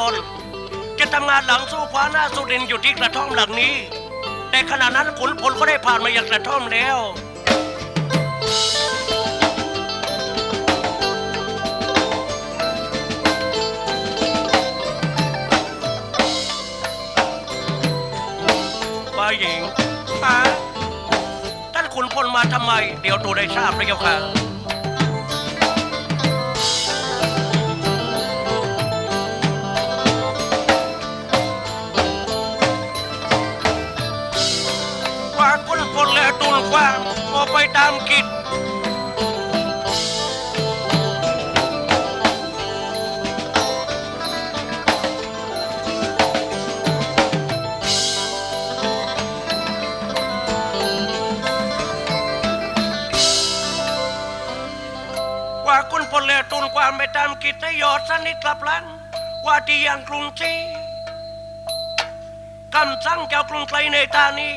คนจะทำงานหลังสู้คว้าหน้าสุรินอยู่ที่กระท่อมหลังนี้ แต่ขณะนั้นขุนพลก็ได้ผ่านมาอยังกระท่อมแล้วฝ่าหญิงฮะท่านขุนพลมาทำไม เดี๋ยวดูได้ทราบเลยเจ้าค่ะ คนและตุนความก็ไปตามกิจว่าคนพลและตุนความไปตามกิจให้ยอดสนิทกลับลังว่าที่ยังกรุงจีคำสั่งเจ้ากรุงไกลในตานี้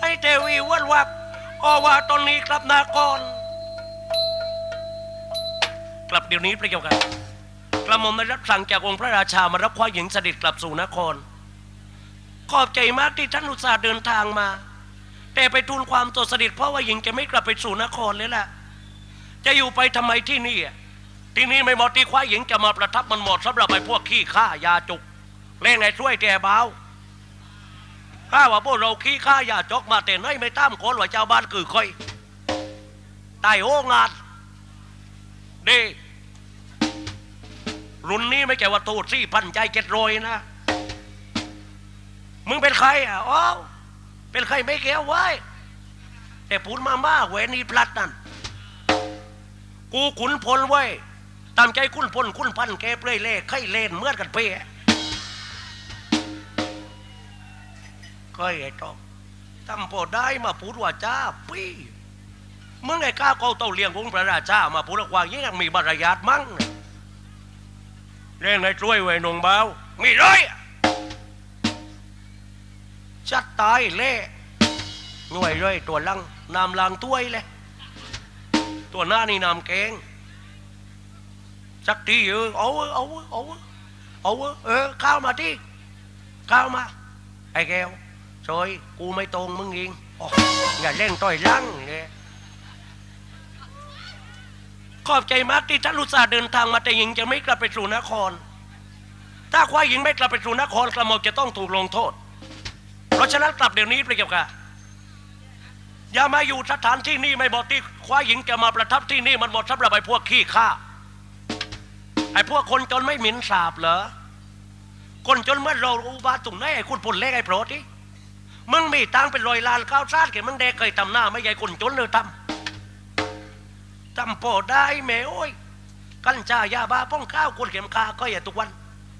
ให้เทวีวันวัก อว่าตอนนี้กลับนากรกลับเดี๋ยวนี้พระเจ้าค่ะกระหม่อมได้รับสั่งจากองค์พระราชามารับควายหญิงเสด็จกลับสู่นคร ขอบใจมากที่ท่านอุตส่าห์เดินทางมา แต่ไปทูลความตัวเสด็จเพราะว่าหญิงจะไม่กลับไปสู่นครเลยล่ะ จะอยู่ไปทำไมที่นี่ที่นี่ไม่เหมาะที่ควายหญิงจะมาประทับมันเหมาะสำหรับไอ้พวกขี้ข้ายาจุกเล่นไงช่วยแกเบา ข้าว่าพวกเราขี้ข้าอย่าจกมาแต่น้อยไม่ตามคนว่าเจ้าบ้านคือคอยตายโอ้งานดีรุ่นนี้ไม่ใช่ว่าตูดสี่พันใจเจ็ดโรยนะ มึงเป็นใครอะอ๋อเป็นใครไม่แก้วไว้ แต่พูดมาม่าแหวนนีพลัดนั่น กูขุนพลไว้ตามใจขุนพลขุนพันแกเปลยเล่ไข่เล่นเมื่อกันเป้ เคยไอ้ต้องทำพอได้มาพูดว่าจ้าปี้มึงไอ้ข้าเขาเต้าเลี้ยงองพระราชามาพูดว่าอย่างนี้ยังมีบรรยาทมั้งเล่นไอ้ช่วยไว้นงเบามีเลยชัดตายเล่หน่วยเลยตัวลังนำลังถ้วยเลยตัวหน้านี่นำแกงสักทีเออเอาเว้ยเอาเอาเอาเว้ยเออข้าวมาที่ข้าวมาไอ้แก้ว ซอยกูไม่ตรงมึงเองออย่าเล่นต่อยลังเนี่ยขอบใจมากที่ท่านอุตสาเดินทางมาแต่หญิงจะไม่กลับไปสู่นคร ถ้าควายหญิงไม่กลับไปสู่นครกระหม่อมจะต้องถูกลงโทษ เพราะฉะนั้นกลับเดี๋ยวนี้ไปเกี่ยวกับอย่ามาอยู่สถานที่นี่ไม่บอกที่ควายหญิงจะมาประทับที่นี่มันหมดสำหรับไอ้พวกขี้ข้าไอ้พวกคนจนไม่หมิ่นสาบเหรอคนจนเมื่อเราอุบาตุ่มแน่คุณผลเล็กไอ้โปรดที่ มึงมีตังเป็นรอยล้านข้าวซาดแกมึงแดกเคยทำหน้าไม่ใหญ่คนจนเลยทำทำโปรดได้แม่โอ้ยกัญชายาบ้าป้องข้าวคนเข็มคาก็อย่าทุกวัน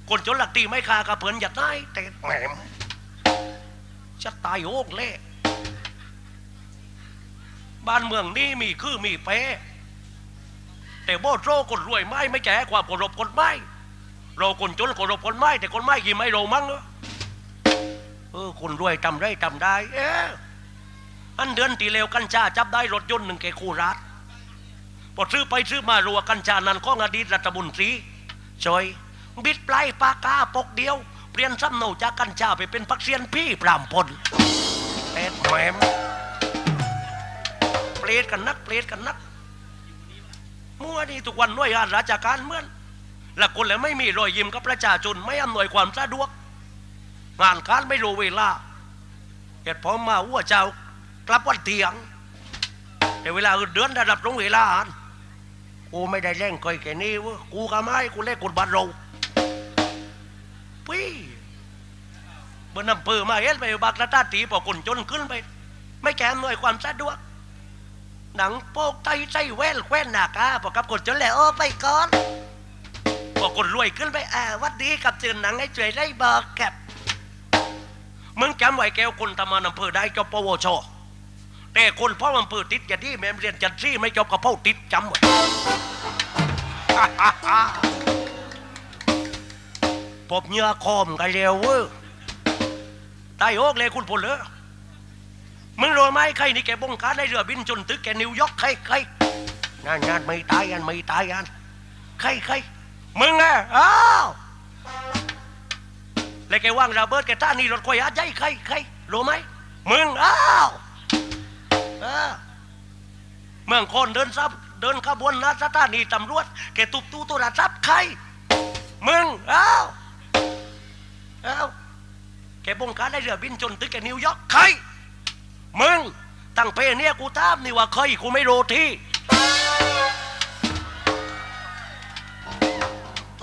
คนจนหลักตีไม่คากระเผินหยัดได้แต่แหมจะตายโอกเละบ้านเมืองนี่มีคือมีเป๊ะแต่โบโรคนรวยไม่ไม่แก่ความเคารพคนไม่เราคนจนเคารพคนไม่แต่คนไม่ยิ้มไม่เรามั้งเนอะ เออคนรวยทำได้ทำได้ เอ๊ะอันเดือนตีเลวกัญชาจับได้รถยนต์หนึ่งแกคู่รัฐพอซื้อไปซื้อมารัวกัญชานั้นของอดีตรัฐบุญตรีช่วยบิดปลายปากกาปกเดียว เปลี่ยนซ้ำเนาจากกัญชาไปเป็นพักเซียนพี่ปรามพลเอ็ดแหมเปรตกันนักเปรตกันนักมั่วนี่ทุกวันน่วยงานราชการเมื่อนและคนแล้วไม่มีรอยยิ้มกับประชาชนไม่อำนวยความสะดวก งานการไม่รู้เวลาเหตุพอมาวัวเจ้ากลับวันเตียงแต่เวลาอื่นเดือนระดับตรงเวลาอันกูไม่ได้เล่นเคยแค่นี้วะกูก็ไม่กูเล่นกดบัตรเราพี่บนอำเภอมาเห็นไปบักระตาตีพอคนจนขึ้นไป ไม่แกอำนวยความสะดวกหนังโปกไตใส่แว่นแคว้นหนากาพอกับคนจนแล้วโอ้ไปก่อนพอคนรวยขึ้นไปอ่าวัดดีกับเจือนหนังให้ช่วยได้บอกแกับ มึงจำไว้แก้วคนทำงานอำเภอได้จบปวช แต่คนพ่ออำเภอติดอย่าที่แม่เรียนจัดซี่ไม่จบกับพ่อติดจำไว้พบเหงื่อคอมกันเร็วเว้ยตายโอกเลยคุณพลเลยมึงรู้ไหมใครนี่แกบงการในเรือบินจนตึกแกนิวยอร์กใครใครงานงานไม่ตายกันไม่ตายกันใครใครมึงไงอ้าว แล้วแกว่างระเบิดแกท่านี่รถควายอาใจใครใครรู้ไหมมึงอ้าวเมืองคนเดินซับเดินขบวนนะสถานีตำรวจแกตุบตู้ตัวระซับใครมึงอ้าวอ้าวแกบงการได้เรือบินจนตึกแกนิวยอร์กใครมึงตั้งเพเนี่ยกูตามนี่ว่าใครกูไม่รู้ที่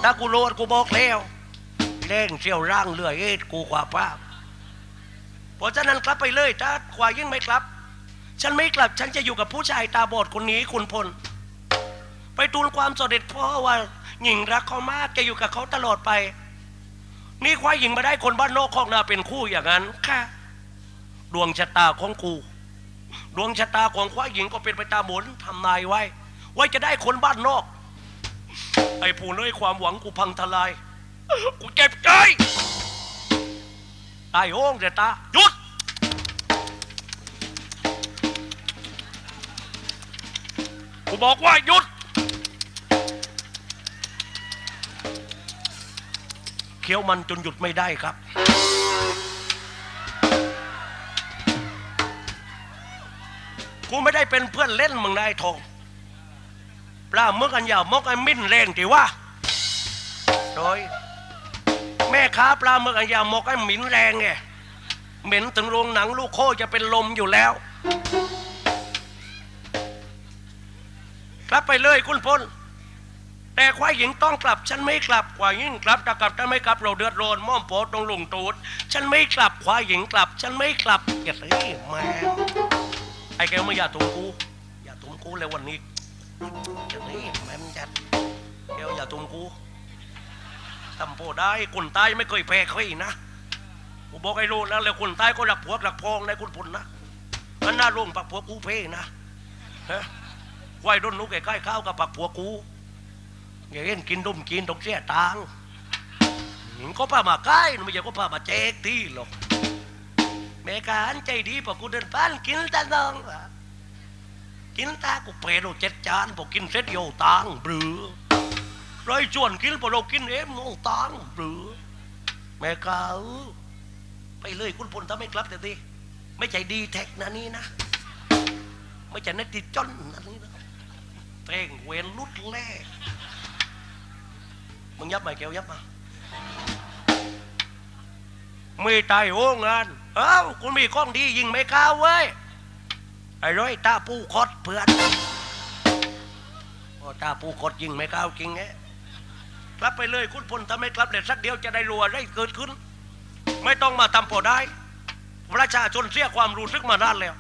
ถ้ากูโลดกูบอกแล้ว เล่งเชี่ยวร่างเลื่อยเอ็ดกูกว่าป้าเพราะฉะนั้นกลับไปเลยถ้าขวายิ่งไม่กลับ ฉันไม่กลับฉันจะอยู่กับผู้ชายตาบอดคนนี้คุณพล ไปทูลความสดเด็จพ่อว่าหญิงรักเขามากจะอยู่กับเขาตลอดไป นี่ควายหญิงมาได้คนบ้านนอกคอกนาเป็นคู่อย่างนั้นค่ะดวงชะตาของกู ดวงชะตาของควายหญิงก็เป็นไปตามหมุนทำนายไว้ ไว้จะได้คนบ้านนอก ไอ้ผู้เลยความหวังกูพังทลาย กูเจ็บใจตายโอ้งเดตาหยุด กูบอกว่าหยุด เคี้ยวมันจนหยุดไม่ได้ครับ กูไม่ได้เป็นเพื่อนเล่นมึงนายทองปลาเมื่อกันยาวมกไอ้มิ้นแรงที่ว่าโดย ม่ค้าปลาเมื่อกันยาวมกไอ้หมิ่นแรงไงเหม็นถึงโรงหนังลูกโคจะเป็นลมอยู่แล้วกลับไปเลยคุณพลแต่ควายหญิงต้องกลับ ฉันไม่กลับควายหญิงกลับถ้ากลับถ้าไม่กลับเราเดือดร้อนม่อมโปตรงลุงตูดฉันไม่กลับควายหญิงกลับ ฉันไม่กลับอย่าสิแม่ไอ้แกไม่อย่าตุมกูอย่าตุมกูเลยวันนี้จะนี่แม่มจัดเดี๋ยวอย่าตุมกู ทำโพได้คนตายไม่เคยแพ้ใครนะกูบอกไอ้รู้แล้วเลยคนตายก็หลักพวกหลักพองในคุณพลนะอันน่าลงปักพวกกูเพ่นะฮะควายรุ่นนุกใกล้ข้าวกับปักพวกกูอย่าเห็นกินดุมกินตรงเสียตังก็พามาใกล้ไม่ใช่ก็พามาแจกที่หรอกแม่การใจดีปะกูเดินผ่านกินตะนองกินตากูเปรโเจ็ดจานพอกินเสร็จโยตังเบือ ไรชวนกินพอเรากินเอ็มโง่ตังบรือแม่กาไปเลยคุณพลถ้าไม่กลับแต่ทีไม่ใจดีแท็กนะนี่นะ ไม่ใช่เนตติจอนนะนี่นะเต่งเวนลุดแล่มึงยับไหมแกวยับมาไม่ตายโอ้งานเอ้าคุณมีข้องดียิงไม่ก้าวเว้ยไอ้ร้อยตาปูคดเพื่อนโอ้ตาปูคดยิงไม่ก้าวจริงไง กลับไปเลยคุณพลถ้าไม่กลับเลยสักเดียวจะได้รัวได้เกิดขึ้น ไม่ต้องมาทำพอได้ประชาชนเสียความรู้สึกมานานแล้ว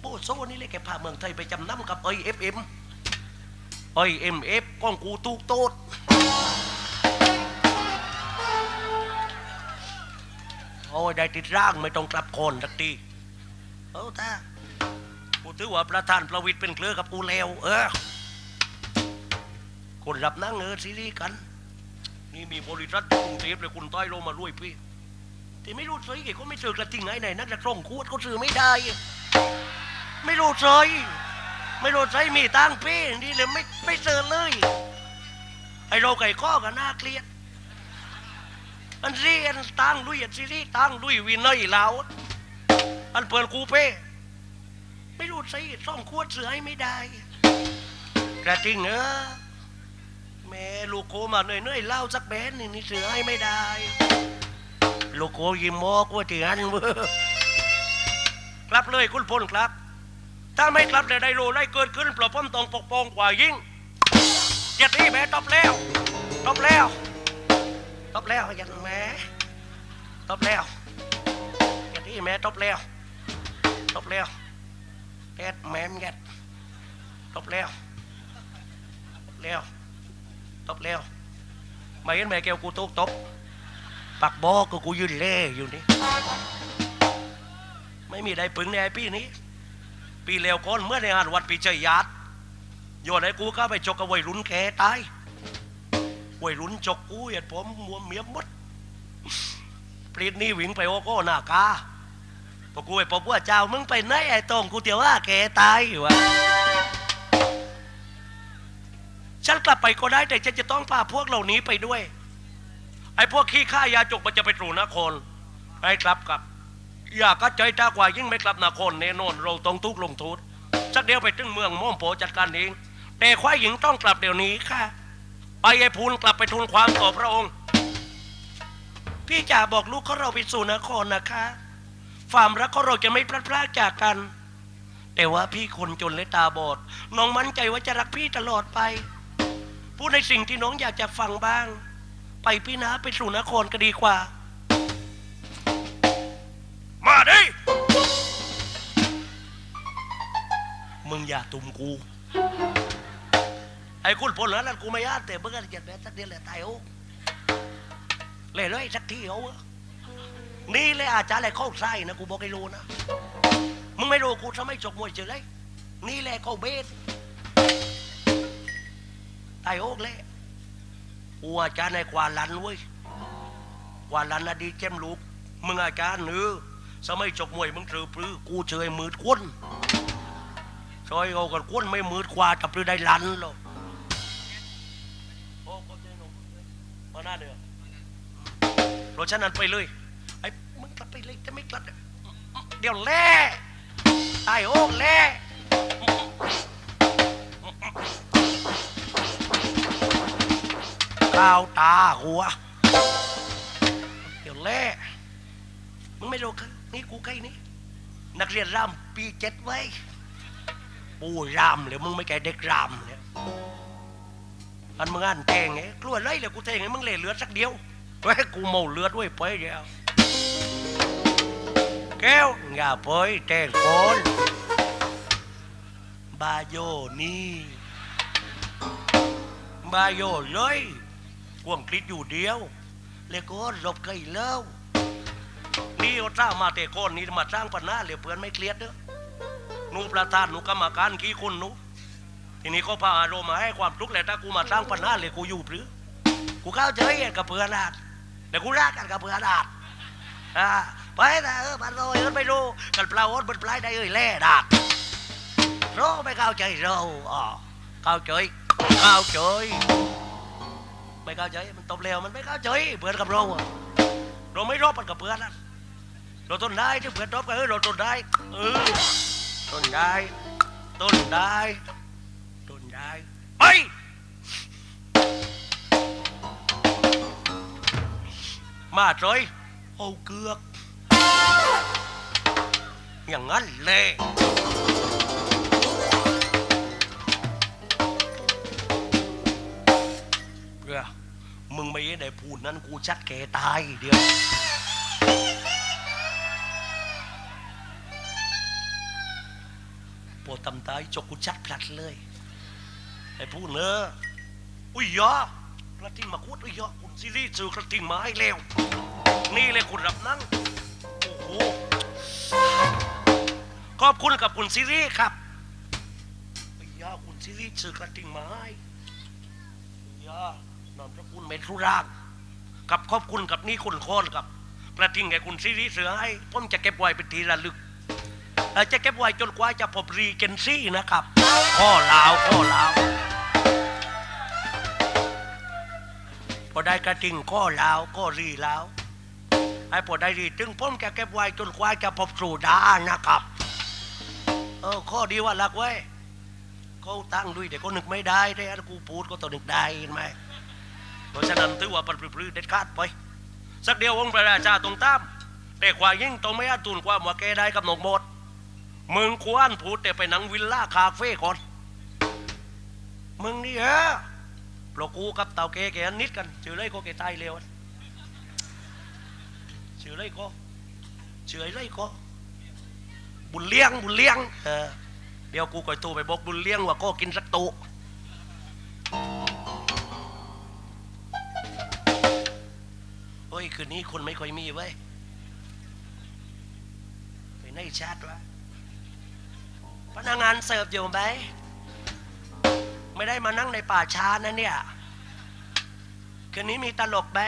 โอ้โซนี่เลยแกพาเมืองไทยไปจำนำกับไอเอฟเอ็มไอเอ็มเอฟกองกูตูกโตดโอ้ยได้ติดร่างไม่ต้องกลับโคนสักทีเออตากูถือว่าประธานประวิตรเป็นเครือกับกูแล้ว เออคนรับนั่งเออซีรีส์กัน นี่มีบริษัทกรุงเทพเลยคุณต้อยโลมาลุยพี่ที่ไม่รู้ซื้อกี่ก็ไม่ซื้อกระทิงไหนไหนนั่นจะส่งขวดก็ซื้อไม่ได้ ไม่รู้ซื้อไม่รู้ซื้อมีตังพี่นี่เลยไม่ไม่ซื้อเลยไอ้เราไก่ข้อกันน่าเกลียดอันซีอันตั้งลุยอันซีรีส์ตั้งลุยวินเนอร์แล้วอันเปิดคูเป้ไม่รู้สิซ่อมขวดเสือให้ไม่ได้กระทิงเออ ลูกโคมาเหนื่อยๆเล่าสักแบนหนึ่งนี่เสือให้ไม่ได้ ลูกโคยิ้มมอกว่าที่อันเว้อกลับเลยคุณพลครับ ถ้าไม่กลับเลยได้รู้ได้เกิดขึ้นปล่าพ้อมตองปกป้องกว่ายิ่งอย่าตีแม่ตบแล้วตบแล้วตบแล้วยันแม่ตบแล้วอย่าตีแม่ตบแล้วตบแล้วแกดแมมแกดตบแล้วตบแล้ว ตบแล้วมาเห็นแม่แก้วกูตกตบปักบอกก็กูยืนเล่อยู่นี่ไม่มีใดปึงในไอ้ปีนี้ ปีเลวก่อนเมื่อในงานวัดปีเจยญาติโยนให้กูเข้าไปจกกับวัยรุ่นแกตายวัยรุ่นจกกูเหยียดผมมัวเมียมดปลีดนี่วิ่งไปโอโก้หน้ากาพอกูไปพบว่าเจ้ามึงไปไหนไอ้ตรงกูเตียวว่าแกตายอยู่วะ ฉันกลับไปก็ได้แต่ฉันจะต้องพาพวกเหล่านี้ไปด้วย ไอ้พวกขี้ข้ายาจกมันจะไปตรูนครให้กลับกับอยากก็ใจตากว่ายิ่งไม่กลับนครแน่นอนเราต้องทุกลงโทษสักเดียวไปถึงเมืองม่อมโผจัดการเองแต่ควายหญิงต้องกลับเดี๋ยวนี้ค่ะ ไปไอ้พูนกลับไปทูลความต่อพระองค์ พี่จ๋าบอกลูกเขาเราไปสู่นครนะคะความรักของเราจะไม่พลัดพรากจากกัน แต่ว่าพี่คนจนและตาบอด น้องมั่นใจว่าจะรักพี่ตลอดไป พูดในสิ่งที่น้องอยากจะฟังบ้าง ไปพี่นะไปสู่นครก็ดีกว่า มาดิมึงอย่าตุ่มกู ไอ้คุณพลนั้นกูไม่ยาแต่เมื่อกี้จะได้สักเดียวแหละตายโอ้เลยเลยสักทีเอาอนี่เลยอาจารย์อะไรเข้าไส้นะกูบอกให้รู้นะ มึงไม่รู้กูทำไมจกมวยเจอเลยนี่แหละเขาเบสายโอกเลยกูอาจารย์ในกวาลันเว้ยกวาลันนะดีเจมลูกมึงอาจารย์เนื้อสมัยจกมวยมึงเจอปรือกูเจอมืดควนซอยเอากันควนไม่มืดกว่าจับปรือได้ลันหรอกโอ้ขอบใจหนุ่มมาหน้าเดือรถฉันนั้นไปเลยไอ้มึงกลับไปเลยจะไม่กลับเดี๋ยวแล่ตายโอ้แล่าวตาหัวเดี๋ยวแล่มึงไม่รู้กันนี่กูใครนี่นักเรียนรามปีเจ็ดไว้ปูรามเลยมึงไม่แก่เด็กรามเลยอันมึงอ่านแทงไงกลัวไรเลยกูแทงไงมึงเล่เหลือดสักเดียวเว้ยกูเมาเลือดไว้ไปเดียวแก้วอย่าไปแต่งคนบาโยนี่บาโยเลย กวงคลิดอยู่เดียว เลยก็หลบไกลเล่านี่เอาสร้างมาแต่ก้อนนี้มาสร้างปัญหาเลยเพื่อนไม่เครียดเด้อหนูประธานหนูกรรมการกี่คนหนูทีนี้ก็พาอารมณ์มาให้ความทุกข์เลยถ้ากูมาสร้างปัญหาเลยกูอยู่หรือกูเข้าใจกับเพื่อนอาดแต่กูรักกันกับเพื่อนอาดอ่าไปแต่เออมันโรยเออไม่รู้กันเปล่าอดมันปลายได้เอ้ยแล่ดักรู้ไม่เข้าใจเราอ๋อเข้าใจเข้าใจ ไม่เข้าใจมันตบเร็วมันไม่เข้าใจเพื่อนกับเราอะเราไม่รบมันกับเพื่อนนะเราต้นได้ที่เพื่อนรบกันเออเราต้นได้เออต้นได้ต้นได้ต้นได้ไปมาเลยเอาเกือกอย่างนั้นแหละ มึงไม่ได้พูดนั้นกูชัดแกตายเดียว ปวดตำตายจกกูชัดพลัดเลยไอ้พูดเนอะอุ้ยยอกระทิงมาคุดอุ้ยยอคุณซีรีส์ซื้อกระทิงมาให้แล้ว นี่เลยคุณรับนั่งโอ้โหขอบคุณกับคุณซีรีส์ครับอุ้ยยอคุณซีรีส์ซื้อกระทิงมาให้อุ้ยยอ คุณเมตรุร่างกับขอบคุณกับนี่คุณโคนกับกระทิงแก่คุณซีรีเสือให้ผมจะเก็บไว้เป็นทีระลึกเอ่อจะเก็บไว้จนกว่าจะพบรีเกนซี่นะครับข้อลาวข้อลาวพอได้กระทิงข้อลาวก็รีลาวไอ้พอได้รีถึงผมจะเก็บไว้จนกว่าจะพบสู่ดานะครับเออข้อดีว่ารักไว้เขาตั้งด้วยเดี๋ยวก็นึกไม่ได้ได้อันกูพูดก็ต้องนึกได้เห็นไหม เพราะฉะนั้นถือว่าปลื้มๆเด็ดขาดไปสักเดียวองค์พระราชาตรงตาม แต่ความยิ่งต้องไม่อาจตุนความว่าแกได้กับหนกหมดมึงควรพูดแต่ไปหนังวิลล่าคาเฟ่ก่อน มึงนี่ฮะปลกูกับเต่าเกแกนิดกันชื่อไรก็แกตายเร็วชื่อไรก็ชื่อไรก็บุญเลี้ยงบุญเลี้ยงเออเดี๋ยวกูก่อยตูไปบอกบุญเลี้ยงว่าก็กินสักตุ้ยคืนนี้คนไม่ค่อยมีเว้ยไปไหนชาติวะพนักงานเสิร์ฟอยู่ไหมไม่ได้มานั่งในป่าช้านะเนี่ยคืนนี้มีตลกไหม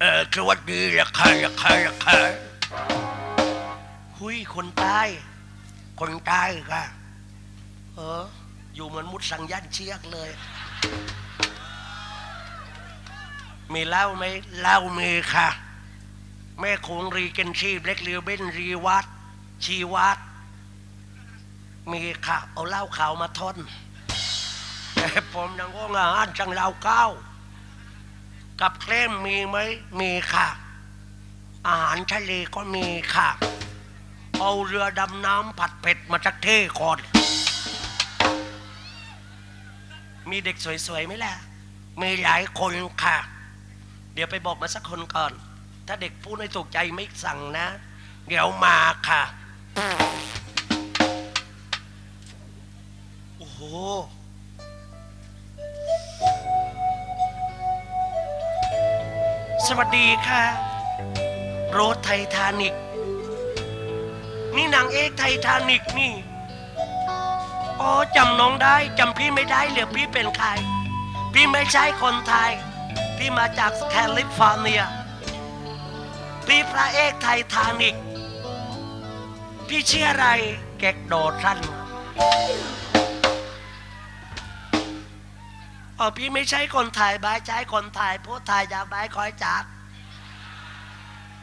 เออสวัสดีละค่ะละค่ะละค่ะหุยคนใต้คนใต้ค่ะเออ อยู่เหมือนมุดสังยันเชียกเลย มีเหล้าไหมเหล้ามีค่ะ แม่คงรีเกนชีเบล็กเรียเบนรีวัดชีวัดมีค่ะ เอาเหล้าขาวมาทนแต่ผมยังว่างาหารจังเหล้าเก้า กับเคลมมีไหมมีค่ะ อาหารทะเลก็มีค่ะ เอาเรือดำน้ำผัดเผ็ดมาจากเท่ก่อน มีเด็กสวยๆไหมล่ะ มีหลายคนค่ะ เดี๋ยวไปบอกมาสักคนก่อน ถ้าเด็กพูดไม่ถูกใจไม่สั่งนะ เดี๋ยวมาค่ะ โอ้โห สวัสดีค่ะ โรถไททานิก นี่นางเอกไททานิกนี่ อ๋อจำน้องได้จำพี่ไม่ได้เหรือพี่เป็นใคร พี่ไม่ใช่คนไทย พี่มาจากแคลิฟอร์เนีย พี่พระเอกไททานิก พี่ชื่ออะไรแกกโดดสั้นอ๋อพี่ไม่ใช่คนไทยบายใช้คนไทยพูดไทยจากบายคอยจัด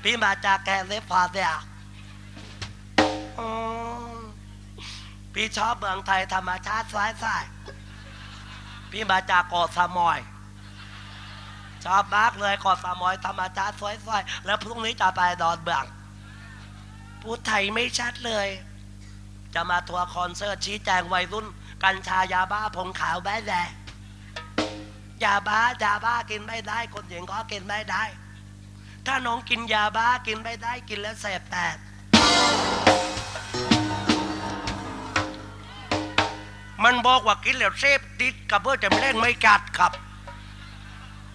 พี่มาจากแคลิฟอร์เนียอ๋อ พี่ชอบเมืองไทยธรรมชาติสายสายพี่มาจากเกาะสมอย ชอบมากเลยเกาะสมอยธรรมชาติสวยๆแล้วพรุ่งนี้จะไปดอนเบืองพูดไทยไม่ชัดเลย จะมาทัวร์คอนเสิร์ตชี้แจงวัยรุ่น กัญชายาบ้าผงขาวแบ๊แดยาบ้ายาบ้ากินไม่ได้ คนหญิงก็กินไม่ได้ ถ้าน้องกินยาบ้ากินไม่ได้กินแล้วแสบแตก มันบอกว่ากินแล้วเสพติดกับเพื่อจะไม่เล่นไม่กัดครับ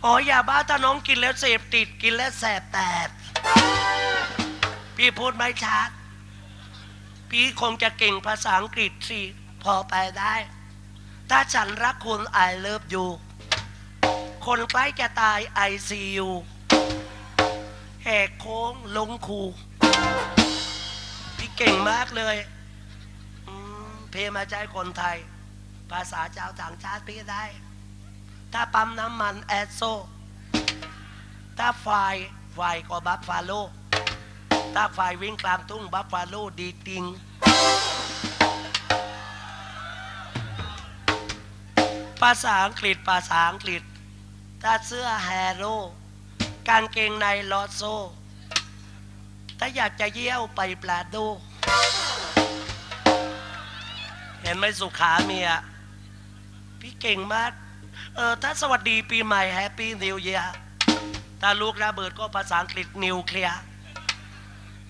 อ๋อยาบ้าถ้าน้องกินแล้วเสพติดกินแล้วแสบแตกพี่พูดไม่ชัดพี่คงจะเก่งภาษาอังกฤษสิพอไปได้ ถ้าฉันรักคุณ I love you คนใกล้จะตาย I see you แหกโค้งลงคูพี่เก่งมากเลย เพมาใจคนไทย ภาษาชาวต่างชาติพี่ได้ ถ้าปั๊มน้ำมันแอดโซ ถ้าไฟไฟก็บัฟฟาโล ถ้าไฟวิ่งกลางทุ่งบัฟฟาโลดีติงภาษาอังกฤษภาษาอังกฤษ ถ้าเสื้อแฮโร่กางเกงในลอโซ ถ้าอยากจะเยี่ยวไปปลาดู เห็นไหมสุขาเมีย พี่เก่งมาก เออถ้าสวัสดีปีใหม่แฮปปี้นิวเยียถ้าลูกระเบิดก็ภาษาอังกฤษนิวเคลียร์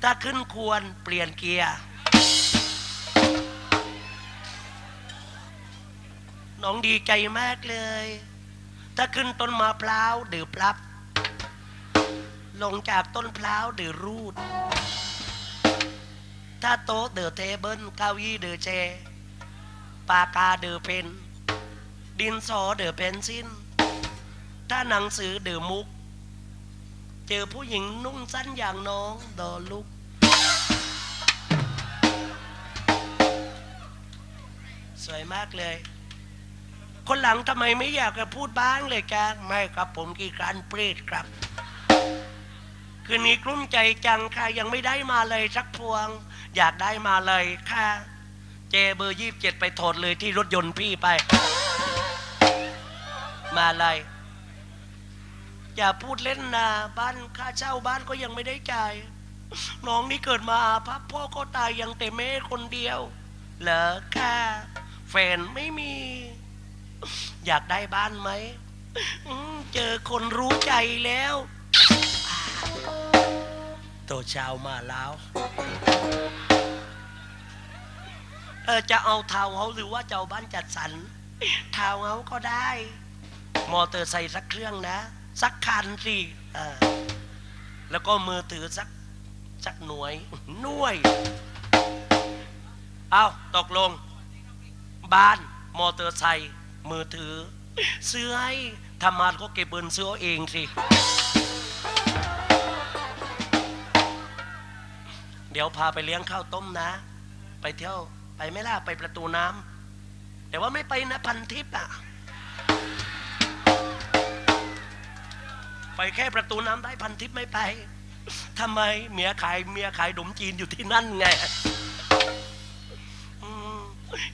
ถ้าขึ้นควรเปลี่ยนเกียร์ น้องดีใจมากเลย ถ้าขึ้นต้นมะพร้าวดื่มพลับ ลงจากต้นพร้าวดื่มรูด ถ้าโต๊ะเดือเทเบิลเก้าอี้เดือแชร์ปากกาเดือเพน ดินสอเดือเพนสิ้นถ้าหนังสือเดือมุก เจอผู้หญิงนุ่งสั้นอย่างน้องดอลุก สวยมากเลย คนหลังทำไมไม่อยากจะพูดบ้างเลยจ้าไม่ครับผมกี่การเปรตครับ คืนนี้กลุ้มใจจังค่ะ ยังไม่ได้มาเลยสักพวง อยากได้มาเลยค่ะ เจเบอร์ยี่สิบเจ็ดไปโถดเลยที่รถยนต์พี่ไป มาเลยอย่าพูดเล่นนะบ้านค่าเช่าบ้านก็ยังไม่ได้จ่าย น้องนี่เกิดมาพับพ่อก็ตายยังแต่แม่คนเดียว เหรอค่ะ แฟนไม่มี อยากได้บ้านไหมมเจอคนรู้ใจแล้วอ่าโตช้ามาแล้วเออจะเอาเทาเฮาหรือว่าจะเอาบ้านจัดสรรเทาเฮาก็ได้ มอเตอร์ไซค์สักเครื่องนะ สักคันสิแล้วก็มือถือสักสักหน่วยหน่วย เอาตกลง บ้านมอเตอร์ไซค์มือถือซื้อให้ทำงาก็เก็บเงินซื้อเองสิ เดี๋ยวพาไปเลี้ยงข้าวต้มนะ ไปเที่ยวไปไม่ล่ะไปประตูน้ำแต่ว่าไม่ไปนะพันทิพย์อะ ไปแค่ประตูน้ำได้พันทิพย์ไม่ไปทำไมเมียขายเมียขายดมจีนอยู่ที่นั่นไง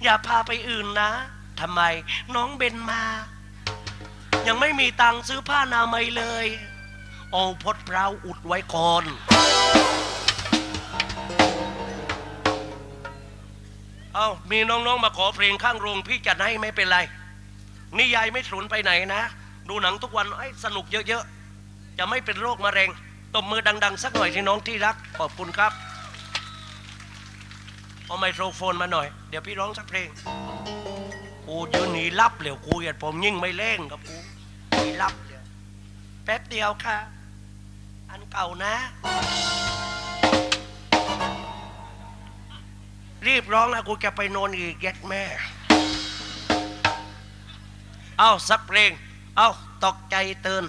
อย่าพาไปอื่นนะทำไมน้องเบนมา ยังไม่มีตังค์ซื้อผ้านามัยเลย เอาพดเปล่าอุดไว้ก่อนเอามีน้องๆมาขอเพลงข้างโรงพี่จัดให้ไม่เป็นไร นี่ยายไม่สูญไปไหนนะ ดูหนังทุกวันไอ้สนุกเยอะๆ จะไม่เป็นโรคมะเร็งตบมือดัง ๆ สักหน่อยที่น้องที่รัก ขอบคุณครับเอาไมโครโฟนมาหน่อย เดี๋ยวพี่ร้องสักเพลง กูยืนหนีรับเหลวกูอย่าผมยิ่งไม่เล่งกับกูหนีรับเดี๋ยวแป๊บเดียวค่ะ อันเก่านะ รีบร้องนะกูจะไปนอนอีกแยดแม่ เอาสักเพลง เอาตกใจเตือน